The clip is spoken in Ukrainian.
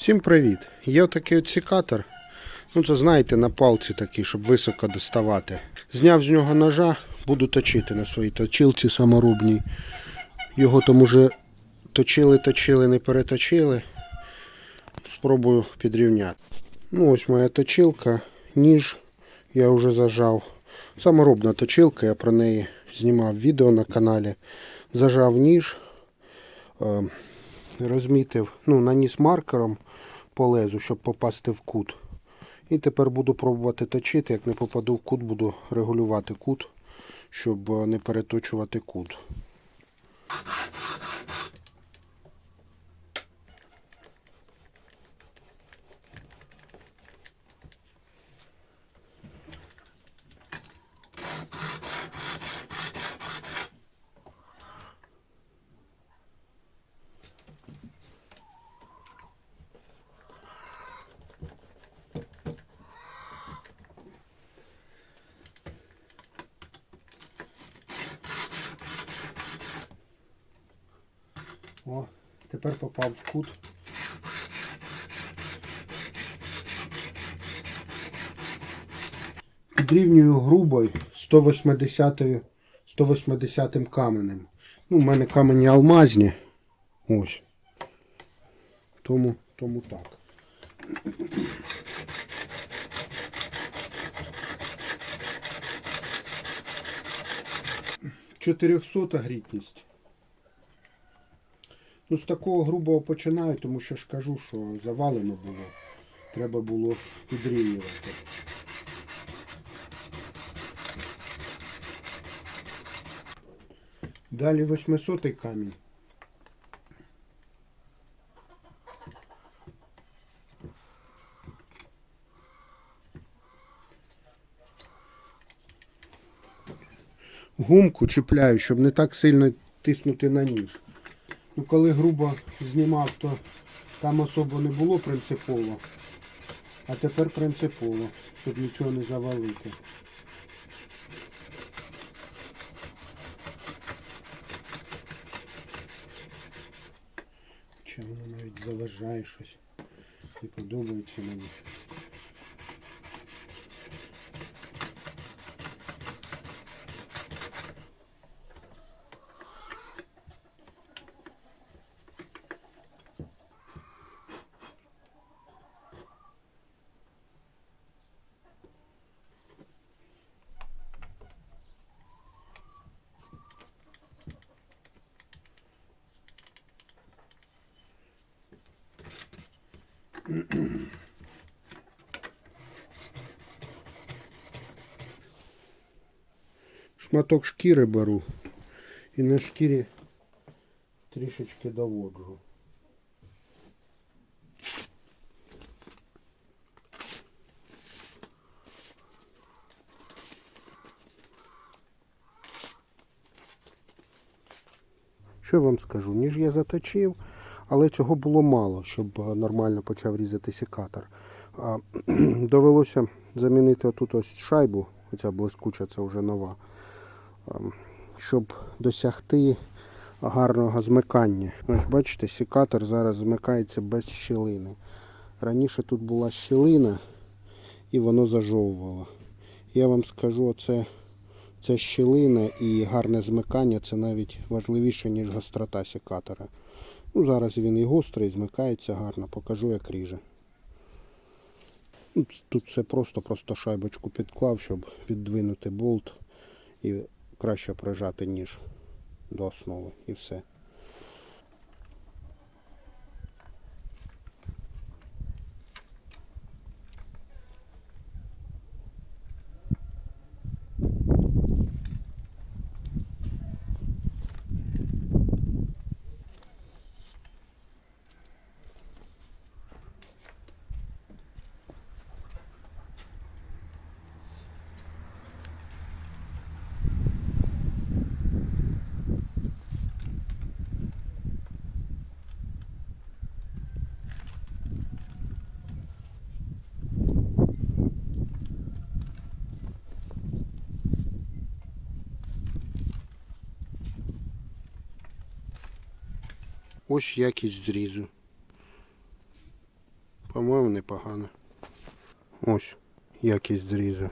Всім привіт! Є отакий от секатор. Ну, це знаєте, на палці такий, щоб високо доставати. Зняв з нього ножа, буду точити на своїй точилці саморобній. Його там уже точили, точили, не переточили. Спробую підрівняти. Ну, ось моя точилка, ніж я вже зажав. Саморобна точилка, я про неї знімав відео на каналі. Зажав ніж. Розмітив, ну, наніс маркером по лезу, щоб попасти в кут. І тепер буду пробувати точити. Як не попаду в кут, буду регулювати кут, щоб е, не переточувати кут. О, тепер попав в кут. Підрівнюю грубою 180 180 каменем. Ну, у мене камені алмазні. Ось. Тому, тому так. Чотирьохсота грітність. Ну, з такого грубого починаю, тому що ж кажу, що завалено було. Треба було підрівнювати. Далі 800 камінь. Гумку чіпляю, щоб не так сильно тиснути на ніж. Ну, коли грубо знімав, то там особо не було принципово. А тепер принципово, щоб нічого не завалити. Чи воно навіть заважає щось. Не подобається мені. Шматок шкіри беру і на шкірі трішечки доводжу. Що я вам скажу? Ніж я заточив, Але цього було мало, щоб е, нормально почав різати секатор. Довелося замінити отут ось шайбу, оця блискуча, це вже нова, щоб досягти гарного змикання. Ось бачите, секатор зараз змикається без щілини. Раніше тут була щілина і воно зажовувало. Я вам скажу, оце Ця щілина і гарне змикання це навіть важливіше, ніж гострота секатора. Ну, Зараз він і гострий, змикається гарно, покажу як ріже. Ну, Тут все просто, просто шайбочку підклав, щоб віддвинути болт і краще прижати ніж до основи і все. Ось якість зрізу. По-моєму, непогано. Ось, якість зрізу.